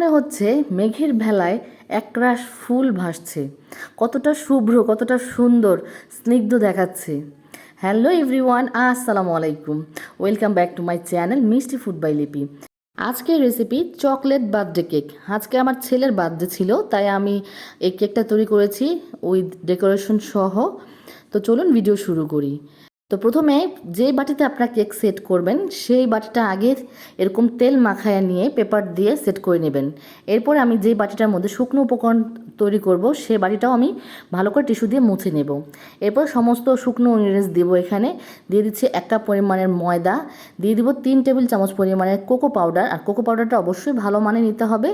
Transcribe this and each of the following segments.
মনে হচ্ছে মেঘের ভেলায় একরাশ ফুল ভাসছে। কতটা শুভ্র, কতটা সুন্দর, স্নিগ্ধ দেখাচ্ছে। হ্যালো এভরিওয়ান, আসসালামু আলাইকুম। Welcome back to my channel Mishti food by Lipi. আজকের রেসিপি চকলেট বার্থডে কেক। আজকে আমার ছেলের বার্থডে ছিল, তাই আমি এই কেকটা তৈরি করেছি উইথ ডেকোরেশন সহ। তো চলুন ভিডিও শুরু করি। তো প্রথমে যে বাটিতে আপনারা কেক সেট করবেন, সেই বাটিটা আগে এরকম তেল মাখায়া নিয়ে পেপার দিয়ে সেট করে নেবেন। এরপর আমি যে বাটিটার মধ্যে শুকনো উপকরণ তৈরি করব সেই বাটিটাও আমি ভালো করে টিস্যু দিয়ে মুছে নেব। এরপর সমস্ত শুকনো ইনগ্রিডিয়েন্টস দেবো এখানে। দিয়ে দিচ্ছি এক কাপ পরিমাণের ময়দা। দিয়ে দিব তিন টেবিল চামচ পরিমাণের কোকো পাউডার আর কোকো পাউডারটা অবশ্যই ভালো মানে নিতে হবে।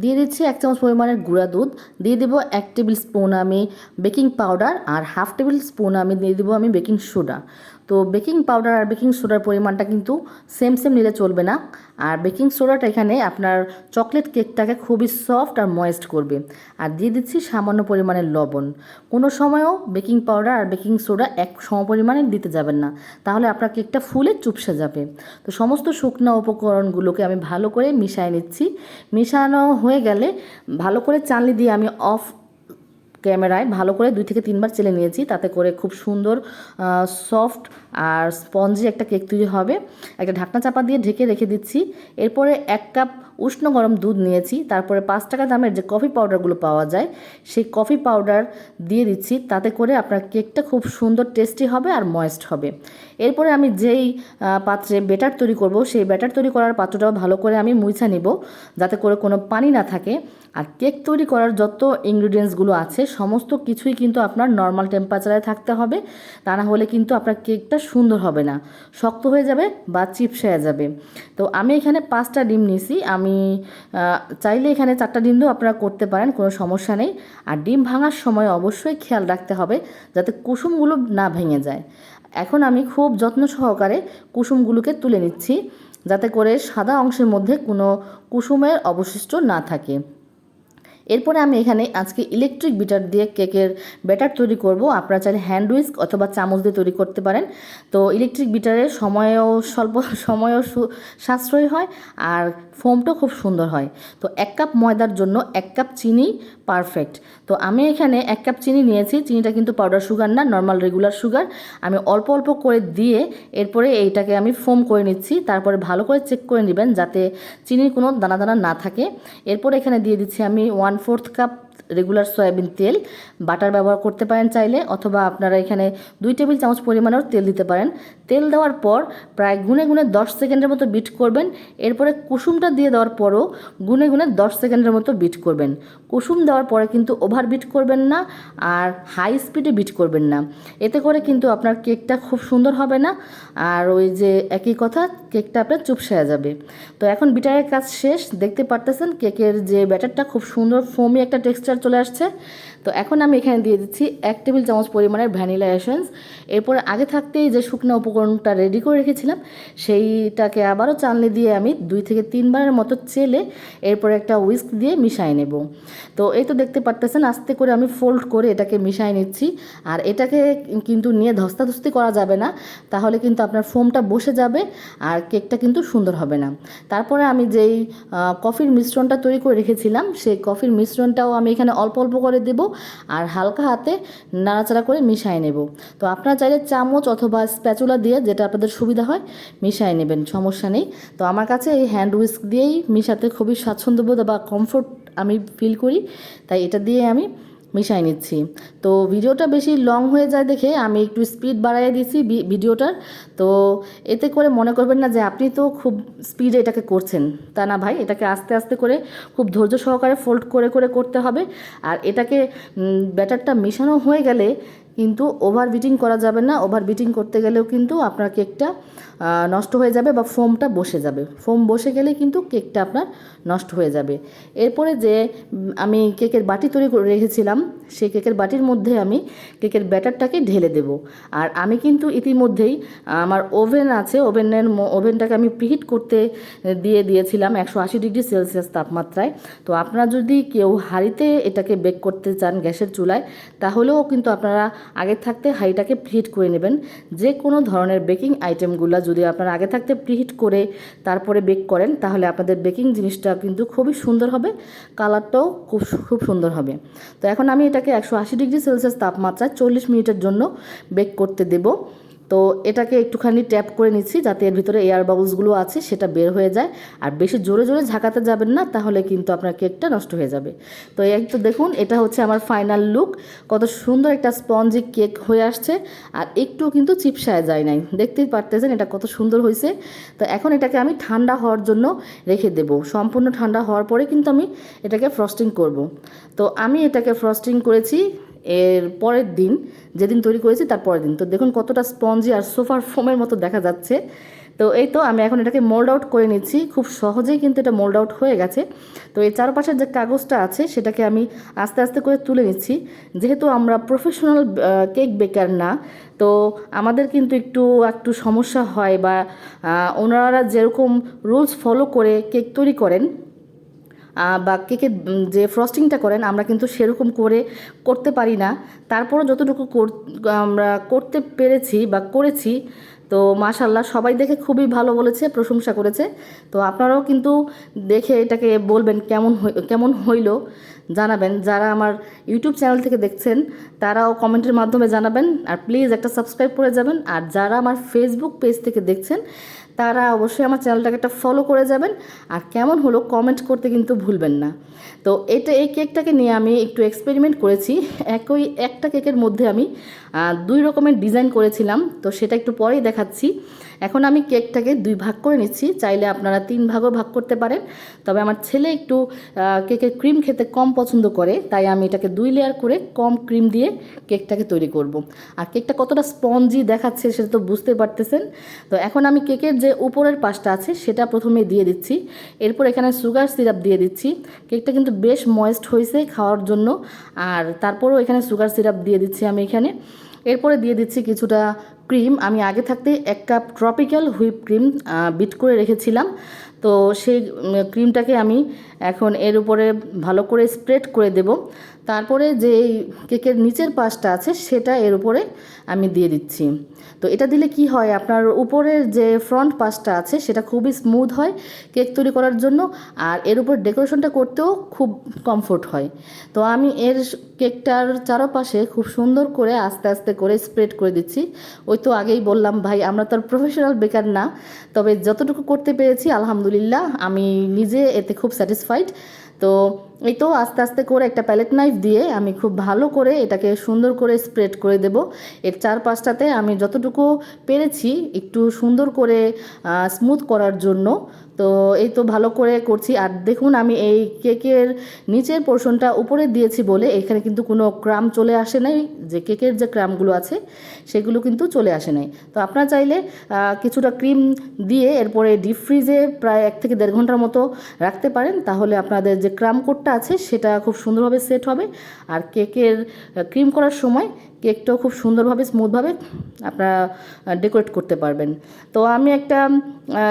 দিয়ে দিচ্ছি এক চামচ পরিমাণের গুঁড়া দুধ। দিয়ে দেবো এক টেবিল স্পুন আমি বেকিং পাউডার আর হাফ টেবিল স্পুন আমি দিয়ে দেবো আমি বেকিং সোডা। তো বেকিং পাউডার আর বেকিং সোডার পরিমাণটা কিন্তু সেম সেম নিলে চলবে না। আর বেকিং সোডাটা এখানে আপনার চকলেট কেকটাকে খুবই সফট আর ময়েস্ট করবে। আর দিয়ে দিচ্ছি সামান্য পরিমাণের লবণ। কোনো সময়ও বেকিং পাউডার আর বেকিং সোডা এক সম পরিমাণে দিতে যাবেন না। তাহলে আপনার কেকটা ফুলে চুপসে যাবে। তো সমস্ত শুকনো উপকরণগুলোকে আমি ভালো করে মিশিয়ে নিচ্ছি। মিশানো হয়ে গেলে ভালো করে চালনি দিয়ে আমি অফ ক্যামেরায় ভালো করে দুই থেকে তিনবার চেলে নিয়েছি। তাতে করে খুব সুন্দর সফট আর স্পঞ্জি একটা কেক তৈরি হবে। একটা ঢাকনা চাপা দিয়ে ঢেকে রেখে দিচ্ছি। এরপরে এক কাপ উষ্ণ গরম দুধ নিয়েছি। তারপরে পাঁচ টাকা দামের যে কফি পাউডারগুলো পাওয়া যায়, সেই কফি পাউডার দিয়ে দিচ্ছি। তাতে করে আপনার কেকটা খুব সুন্দর টেস্টি হবে আর ময়েস্ট হবে। এরপরে আমি যেই পাত্রে বেটার তৈরি করব, সেই ব্যাটার তৈরি করার পাত্রটাও ভালো করে আমি মুছা নিব, যাতে করে কোনো পানি না থাকে। আর কেক তৈরি করার যত ইনগ্রিডিয়েন্টসগুলো আছে, সমস্ত কিছুই কিন্তু আপনার নর্মাল টেম্পারেচারে থাকতে হবে। তা না হলে কিন্তু আপনার কেকটা সুন্দর হবে না। শক্ত হয়ে যাবে বা চিপস যাবে। তো আমি এখানে পাঁচটা ডিম নিয়েছি। আমি চাইলে এখানে চারটা ডিম দিয়েও আপনারা করতে পারেন, কোনো সমস্যা নেই। আর ডিম ভাঙার সময় অবশ্যই খেয়াল রাখতে হবে যাতে কুসুমগুলো না ভেঙে যায়। এখন আমি খুব যত্ন সহকারে কুসুমগুলোকে তুলে নিচ্ছি, যাতে করে সাদা অংশের মধ্যে কোনো কুসুমের অবশিষ্ট না থাকে। এরপরে আমি এখানে আজকে ইলেকট্রিক বিটার দিয়ে কেকের ব্যাটার তৈরি করব। আপনারা চাইলে হ্যান্ড উইস্ক অথবা চামচ দিয়ে তৈরি করতে পারেন। তো ইলেকট্রিক বিটারের সময়ও স্বল্প, সময়ও সাশ্রয় হয় আর ফোমটাও খুব সুন্দর হয়। তো এক কাপ ময়দার জন্য এক কাপ চিনি পারফেক্ট তো আমি এখানে এক কাপ চিনি নিয়েছি। চিনিটা কিন্তু পাউডার সুগার না নর্মাল রেগুলার সুগার আমি অল্প অল্প করে দিয়ে এরপরে এইটাকে আমি ফোম করে নিচ্ছি। তারপরে ভালো করে চেক করে নেবেন যাতে চিনির কোনো দানা দানা না থাকে। এরপর এখানে দিয়ে দিচ্ছি আমি one fourth cup regular soybean তেল বাটার ব্যবহার করতে পারেন চাইলে, অথবা আপনারা এখানে দুই টেবিল চামচ পরিমাণেও তেল দিতে পারেন। তেল দেওয়ার পর প্রায় গুনে গুনে দশ সেকেন্ডের মতো বিট করবেন। এরপরে কুসুমটা দিয়ে দেওয়ার পরও গুনে গুনে দশ সেকেন্ডের মতো বিট করবেন। কুসুম দেওয়ার পরে কিন্তু ওভার বিট করবেন না আর হাই স্পিডে বিট করবেন না। এতে করে কিন্তু আপনার কেকটা খুব সুন্দর হবে না আর ওই যে একই কথা, কেকটা আপনার চুপসে যাবে। তো এখন বিটারের কাজ শেষ। দেখতে পারতেছেন কেকের যে ব্যাটারটা খুব সুন্দর, ফোমি একটা টেক্সচার চলে আসছে। তো এখন আমি এখানে দিয়ে দিচ্ছি এক টেবিল চামচ পরিমাণের ভ্যানিলা এসেন্স। এরপর আগে থাকতেই যে শুকনো উপকরণটা রেডি করে রেখেছিলাম, সেইটাকে আবারও চালনি দিয়ে আমি দুই থেকে তিনবারের মতো চেলে এরপর একটা উইস্ক দিয়ে মিশাই নেব। তো এই তো দেখতে পারতেছেন, আস্তে করে আমি ফোল্ড করে এটাকে মিশাই নিচ্ছি। আর এটাকে কিন্তু নিয়ে ধস্তাধস্তি করা যাবে না, তাহলে কিন্তু আপনার ফোমটা বসে যাবে আর কেকটা কিন্তু সুন্দর হবে না। তারপরে আমি যেই কফির মিশ্রণটা তৈরি করে রেখেছিলাম, সেই কফির মিশ্রণটাও আমি এখানে অল্প অল্প করে দেব আর হালকা হাতে নাড়াচাড়া করে মিশাই নেব। তো আপনারা চাইলে চামচ অথবা স্প্যাচুলা দিয়ে যেটা আপনাদের সুবিধা হয় মিশাই নেবেন, সমস্যা নেই। তো আমার কাছে এই হ্যান্ড উইস্ক দিয়েই মিশাতে খুবই স্বাচ্ছন্দ্যবোধ বা কমফোর্ট আমি ফিল করি। তাই এটা দিয়ে আমি মিশাই নিচ্ছি। তো ভিডিওটা বেশি লং হয়ে যায় দেখে আমি একটু স্পিড বাড়াই দিছি ভিডিওটার। তো এতে করে মনে করবেন না যে আপনি তো খুব স্পিডে এটাকে করছেন। তা না ভাই, এটাকে আস্তে আস্তে করে খুব ধৈর্য সহকারে ফোল্ড করে করে করতে হবে। আর এটাকে ব্যাটারটা মেশানো হয়ে গেলে কিন্তু ওভার বিটিং করা যাবে না। ওভার বিটিং করতে গেলেও কিন্তু আপনার কেকটা নষ্ট হয়ে যাবে বা ফোমটা বসে যাবে। ফোম বসে গেলে কিন্তু কেকটা আপনার নষ্ট হয়ে যাবে। এরপরে যে আমি কেকের বাটি তৈরি করে রেখেছিলাম সেই কেকের বাটির মধ্যে আমি কেকের ব্যাটারটাকে ঢেলে দেব। আর আমি কিন্তু ইতিমধ্যেই, আমার ওভেন আছে, ওভেনের ওভেনটাকে আমি প্রিহিট করতে দিয়ে দিয়েছিলাম একশো আশি ডিগ্রি সেলসিয়াস তাপমাত্রায়। তো আপনারা যদি কেউ হাঁড়িতে এটাকে বেক করতে চান গ্যাসের চুলায়, তাহলেও কিন্তু আপনারা আগে থাকতে হাইটাকে প্রিহিট করে নেবেন। যে কোনো ধরনের বেকিং আইটেমগুলো যদি আপনারা আগে থাকতে প্রিহিট করে তারপরে বেক করেন, তাহলে আপনাদের বেকিং জিনিসটা কিন্তু খুবই সুন্দর হবে, কালারটাও খুব খুব সুন্দর হবে। তো এখন আমি এটাকে একশো আশি ডিগ্রি সেলসিয়াস তাপমাত্রায় চল্লিশ মিনিটের জন্য বেক করতে দেবো। তো এটাকে একটুখানি ট্যাপ করে নিচ্ছি যাতে এর ভিতরে এয়ার বাবলসগুলো আছে, সেটা বের হয়ে যায়। আর বেশি জোরে জোরে ঝাঁকাতে যাবেন না, তাহলে কিন্তু আপনার কেকটা নষ্ট হয়ে যাবে। তো এই তো দেখুন, এটা হচ্ছে আমার ফাইনাল লুক কত সুন্দর একটা স্পঞ্জি কেক হয়ে আসছে। আর একটু কিন্তু চিপসায় যায় নাই। দেখতেই পারতেছেন এটা কত সুন্দর হয়েছে। তো এখন এটাকে আমি ঠান্ডা হওয়ার জন্য রেখে দেব। সম্পূর্ণ ঠান্ডা হওয়ার পরে কিন্তু আমি এটাকে ফ্রস্টিং করব। তো আমি এটাকে ফ্রস্টিং করেছি এর পরের দিন, যেদিন তৈরি করেছি তার পরের দিন। তো দেখুন কতটা স্পঞ্জি আর সোফার ফোমের মতো দেখা যাচ্ছে। তো এই তো আমি এখন এটাকে মোল্ড আউট করে নিচ্ছি। খুব সহজেই কিন্তু এটা মোল্ড আউট হয়ে গেছে। তো এই চারপাশের যে কাগজটা আছে, সেটাকে আমি আস্তে আস্তে করে তুলে নিচ্ছি। যেহেতু আমরা প্রফেশনাল কেক বেকার না, তো আমাদের কিন্তু একটু একটু সমস্যা হয় বা ওনারা যেরকম রুলস ফলো করে কেক তৈরি করেন বা কেকের যে ফ্রস্টিংটা করেন, আমরা কিন্তু সেরকম করে করতে পারি না। তারপরও যতটুকু আমরা করতে পেরেছি বা করেছি, তো মাশাল্লাহ সবাই দেখে খুবই ভালো বলেছে, প্রশংসা করেছে। তো আপনারাও কিন্তু দেখে এটাকে বলবেন কেমন কেমন হইল, জানাবেন। যারা আমার ইউটিউব চ্যানেল থেকে দেখছেন, তারাও কমেন্টের মাধ্যমে জানাবেন। আর প্লিজ একটা সাবস্ক্রাইব করে যাবেন। আর যারা আমার ফেসবুক পেজ থেকে দেখছেন তারা অবশ্যই আমার চ্যানেলটাকে একটা ফলো করে যাবেন। আর কেমন হলো কমেন্ট করতে কিন্তু ভুলবেন না। তো এটা এই কেকটাকে নিয়ে আমি একটু এক্সপেরিমেন্ট করেছি। একই একটা কেকের মধ্যে আমি দুই রকমের ডিজাইন করেছিলাম। তো সেটা একটু পরেই দেখাচ্ছি। এখন আমি কেকটাকে দুই ভাগ করে নিচ্ছি। চাইলে আপনারা তিন ভাগও ভাগ করতে পারেন। তবে আমার ছেলে একটু কেকের ক্রিম খেতে কম পছন্দ করে, তাই আমি এটাকে দুই লেয়ার করে কম ক্রিম দিয়ে কেকটাকে তৈরি করব। আর কেকটা কতটা স্পঞ্জি দেখাচ্ছে সেটা তো বুঝতে পারতেছেন। তো এখন আমি কেকের যে উপরের পাশটা আছে, সেটা প্রথমে দিয়ে দিচ্ছি। এরপর এখানে সুগার সিরাপ দিয়ে দিচ্ছি। কেকটা কিন্তু বেশ ময়েস্ট হয়েছে খাওয়ার জন্য। আর তারপরেও এখানে সুগার সিরাপ দিয়ে দিচ্ছি আমি এখানে। এরপরে দিয়ে দিচ্ছি কিছুটা ক্রিম। আমি আগে থাকতে এক cup tropical whip cream beat করে রেখেছিলাম। তো সেই ক্রিমটাকে আমি এখন এর উপরে ভালো করে স্প্রেড করে দেব। তারপরে যে কেকের নিচের পাশটা আছে, সেটা এর উপরে আমি দিয়ে দিচ্ছি। তো এটা দিলে কি হয়? আপনার উপরের যে ফ্রন্ট পাশটা আছে, সেটা খুবই স্মুথ হয় কেক তৈরি করার জন্য, আর এর উপর ডেকোরেশনটা করতেও খুব কমফোর্ট হয়। তো আমি এর কেকটার চারপাশে খুব সুন্দর করে আস্তে আস্তে করে স্প্রেড করে দিচ্ছি। ওই তো আগেই বললাম, ভাই, আমরা তো আর প্রফেশনাল বেকার না। তবে যতটুকু করতে পেরেছি, আলহামদুলিল্লাহ, আমি নিজে এতে খুব স্যাটিসফাইড তো এই তো আস্তে আস্তে করে একটা প্যালেট নাইফ দিয়ে আমি খুব ভালো করে এটাকে সুন্দর করে স্প্রেড করে দেব। এর চারপাশটাতে আমি যতটুকু পেরেছি একটু সুন্দর করে স্মুথ করার জন্য। তো এই তো ভালো করে করছি। আর দেখুন আমি এই কেকের নিচের পোর্শনটা উপরে দিয়েছি বলে এখানে কিন্তু কোনো ক্রাম চলে আসে নাই। যে কেকের যে ক্রামগুলো আছে সেগুলো কিন্তু চলে আসে নাই। তো আপনারা চাইলে কিছুটা ক্রিম দিয়ে এরপরে ডিপ ফ্রিজে প্রায় এক থেকে দেড় ঘণ্টার মতো রাখতে পারেন। তাহলে আপনাদের যে ক্রাম কোটটা আছে সেটা খুব সুন্দরভাবে সেট হবে। আর কেকের ক্রিম করার সময় কেকটাও খুব সুন্দরভাবে স্মুথভাবে আপনারা ডেকোরেট করতে পারবেন। তো আমি একটা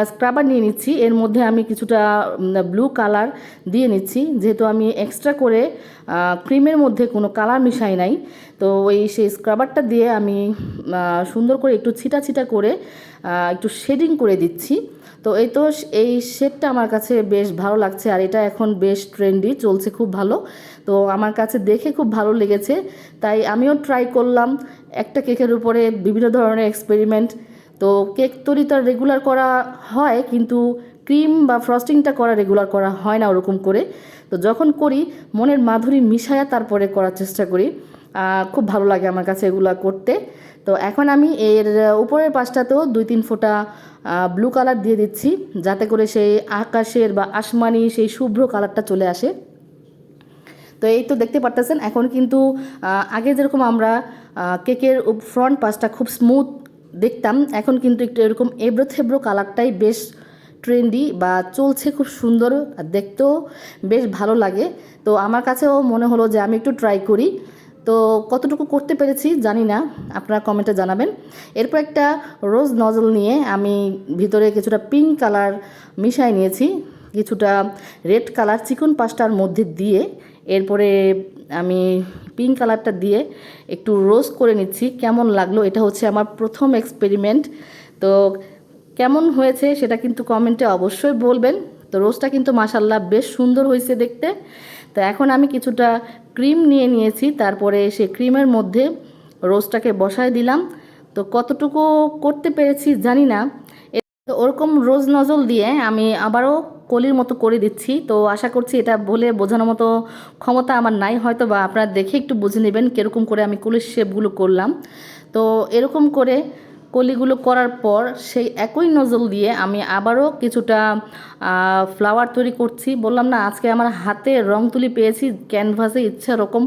স্ক্রাবার নিয়ে নিচ্ছি। এর মধ্যে আমি কিছুটা ব্লু কালার দিয়ে নিচ্ছি। যেহেতু আমি এক্সট্রা করে ক্রিমের মধ্যে কোনো কালার মিশাই নাই, তো ওই সেই স্ক্রাবারটা দিয়ে আমি সুন্দর করে একটু ছিটা ছিটা করে একটু শেডিং করে দিচ্ছি। তো এই তো, এই শেডটা আমার কাছে বেশ ভালো লাগছে, আর এটা এখন বেশ ট্রেন্ডি চলছে খুব ভালো। তো আমার কাছে দেখে খুব ভালো লেগেছে। তাই আমিও ট্রাই করলাম। একটা কেকের উপরে বিভিন্ন ধরনের এক্সপেরিমেন্ট তো কেক তৈরি তো রেগুলার করা হয়, কিন্তু ক্রিম বা ফ্রস্টিংটা করা রেগুলার করা হয় না ওরকম করে। তো যখন করি, মনের মাধুরী মিশায়া তারপরে করার চেষ্টা করি। খুব ভালো লাগে আমার কাছে এগুলো করতে। তো এখন আমি এর উপরের পাশটাতেও দুই তিন ফোঁটা ব্লু কালার দিয়ে দিচ্ছি। যাতে করে সেই আকাশের বা আসমানি সেই শুভ্র কালারটা চলে আসে। তো এই তো দেখতে পারতেছেন, এখন কিন্তু আগে যেরকম আমরা কেকের ফ্রন্ট পাশটা খুব স্মুথ দেখতাম, এখন কিন্তু একটু এরকম এবড়ো থেবড়ো কালারটাই বেশ ট্রেন্ডি বা চলছে খুব সুন্দর দেখতেও বেশ ভালো লাগে। তো আমার কাছেও মনে হলো যে আমি একটু ট্রাই করি। তো কতটুকু করতে পেরেছি জানি না, আপনারা কমেন্টে জানাবেন। এরপর একটা রোজ নজল নিয়ে আমি ভিতরে কিছুটা পিঙ্ক কালার মিশাই নিয়েছি, কিছুটা রেড কালার চিকন পাস্তার মধ্যে দিয়ে এরপরে আমি পিঙ্ক কালারটা দিয়ে একটু রোস্ট করে নিচ্ছি, কেমন লাগল এটা হচ্ছে আমার প্রথম এক্সপেরিমেন্ট তো কেমন হয়েছে সেটা কিন্তু কমেন্টে অবশ্যই বলবেন। তো রোজটা কিন্তু মাসাল্লাহ বেশ সুন্দর হয়েছে দেখতে। তো এখন আমি কিছুটা ক্রিম নিয়ে নিয়েছি, তারপরে সে ক্রিমের মধ্যে রোজটাকে বসায় দিলাম। তো কতটুকু করতে পেরেছি জানি না। ওরকম রোজ নজল দিয়ে আমি আবারও কলির মতো করে দিচ্ছি। তো আশা করছি এটা বলে বোঝানোর মতো ক্ষমতা আমার নাই। হয়তো বা আপনারা দেখে একটু বুঝে নেবেন কীরকম করে আমি কলির শেপগুলো করলাম। তো এরকম করে কলিগুলো করার পর সেই একই নজল দিয়ে আমি আবারও কিছুটা ফ্লাওয়ার তৈরি করছি। বললাম, না, আজকে আমার হাতে রং তুলি পেয়েছি ক্যানভাসে ইচ্ছা রকম।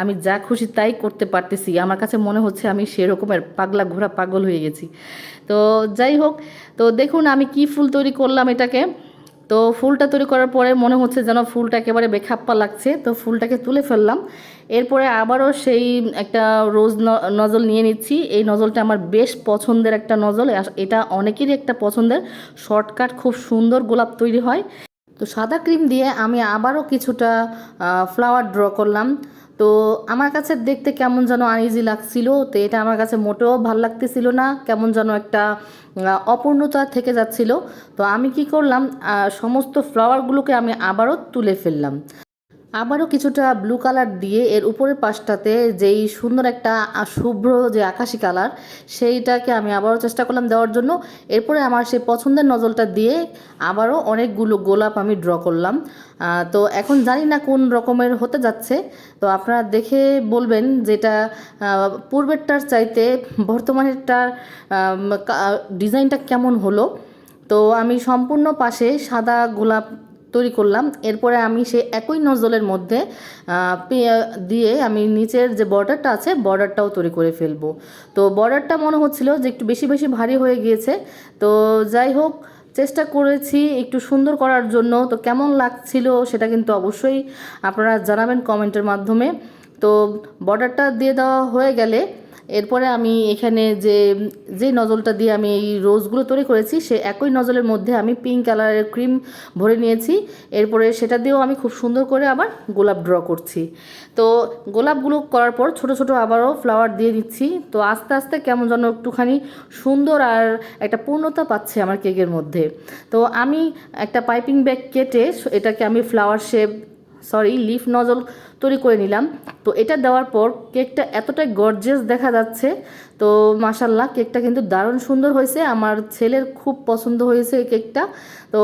আমি যা খুশি তাই করতে পারতেছি। আমার কাছে মনে হচ্ছে আমি সেরকমের পাগলা ঘোরা পাগল হয়ে গেছি। তো যাই হোক, তো দেখুন আমি কি ফুল তৈরি করলাম এটাকে। তো ফুলটা তৈরি করার পরে মনে হচ্ছে যেন ফুলটা একেবারে বেখাপ্পা লাগছে। তো ফুলটাকে তুলে ফেললাম। এরপরে আবারও সেই একটা রোজ নজল নিয়ে নিচ্ছি। এই নজলটা আমার বেশ পছন্দের একটা নজল। এটা অনেকেরই একটা পছন্দের। শর্টকাট, খুব সুন্দর গোলাপ তৈরি হয়। তো সাদা ক্রিম দিয়ে আমি আবারও কিছুটা ফ্লাওয়ার ড্র করলাম। তো আমার কাছে দেখতে কেমন যেন আনইজি লাগছিল, তো এটা আমার কাছে মোটেও ভালো লাগতেছিল না, কেমন যেন একটা অপূর্ণতা থেকে যাচ্ছিল। তো আমি কি করলাম সমস্ত ফ্লাওয়ারগুলোকে আমি আবারও তুলে ফেললাম। আবারও কিছুটা ব্লু কালার দিয়ে এর উপরের পাশটাতে যেই সুন্দর একটা শুভ্র যে আকাশি কালার সেইটাকে আমি আবারও চেষ্টা করলাম দেওয়ার জন্য। এরপরে আমার সেই পছন্দের নজলটা দিয়ে আবারও অনেকগুলো গোলাপ আমি ড্র করলাম। তো এখন জানি না কোন রকমের হতে যাচ্ছে। তো আপনারা দেখে বলবেন যেটা পূর্বেরটার চাইতে বর্তমানেরটার ডিজাইনটা কেমন হলো। তো আমি সম্পূর্ণ পাশে সাদা গোলাপ তৈরি করলাম। এরপরে আমি সে একই নজলের মধ্যে দিয়ে আমি নিচের যে বর্ডারটা আছে, বর্ডারটাও তৈরি করে ফেলব। তো বর্ডারটা মনে হচ্ছিল যে একটু বেশি বেশি ভারী হয়ে গিয়েছে। তো যাই হোক, চেষ্টা করেছি একটু সুন্দর করার জন্য। তো কেমন লাগছিল সেটা কিন্তু অবশ্যই আপনারা জানাবেন কমেন্টের মাধ্যমে। তো বর্ডারটা দিয়ে দেওয়া হয়ে গেলে এরপরে আমি এখানে যে যে নজলটা দিয়ে আমি এই রোজগুলো তৈরি করেছি, সে একই নজলের মধ্যে আমি পিঙ্ক কালারের ক্রিম ভরে নিয়েছি। এরপরে সেটা দিয়েও আমি খুব সুন্দর করে আবার গোলাপ ড্র করছি। তো গোলাপগুলো করার পর ছোট ছোট আবারও ফ্লাওয়ার দিয়ে দিচ্ছি তো আস্তে আস্তে কেমন যেন একটুখানি সুন্দর আর একটা পূর্ণতা পাচ্ছে আমার কেকের মধ্যে। তো আমি একটা পাইপিং ব্যাগ কেটে এটাকে আমি flower shape sorry leaf nozzle তৈরি করে নিলাম। তো এটা দেওয়ার পর কেকটা এতটাই গর্জেস দেখা যাচ্ছে। তো মাসাল্লাহ কেকটা কিন্তু দারুণ সুন্দর হয়েছে। আমার ছেলের খুব পছন্দ হয়েছে এই কেকটা। তো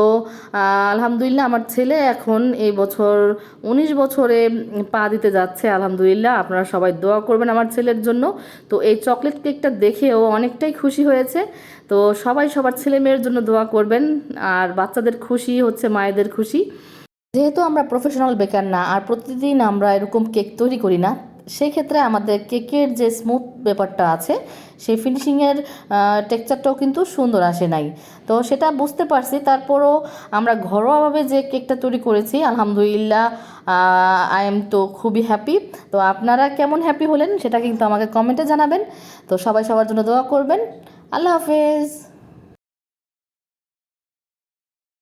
আলহামদুলিল্লাহ আমার ছেলে এখন এই বছর উনিশ বছরে পা দিতে যাচ্ছে, আলহামদুলিল্লাহ। আপনারা সবাই দোয়া করবেন আমার ছেলের জন্য। তো এই চকলেট কেকটা দেখেও অনেকটাই খুশি হয়েছে। তো সবাই সবার ছেলে মেয়ের জন্য দোয়া করবেন। আর বাচ্চাদের খুশি হচ্ছে, মায়েদের খুশি। যেহেতু আমরা প্রফেশনাল বেকার না, আর প্রতিদিন আমরা এরকম কেক তৈরি করি না সেই ক্ষেত্রে আমাদের কেকের যে স্মুথ ব্যাপারটা আছে, সেই ফিনিশিংয়ের টেক্সচারটাও কিন্তু সুন্দর আসে নাই। তো সেটা বুঝতে পারছি, তারপরও আমরা ঘরোয়াভাবে যে কেকটা তৈরি করেছি, আলহামদুলিল্লাহ আই এম তো খুবই হ্যাপি তো আপনারা কেমন হ্যাপি হলেন, সেটা কিন্তু আমাকে কমেন্টে জানাবেন। তো সবাই সবার জন্য দোয়া করবেন। আল্লাহ হাফেজ।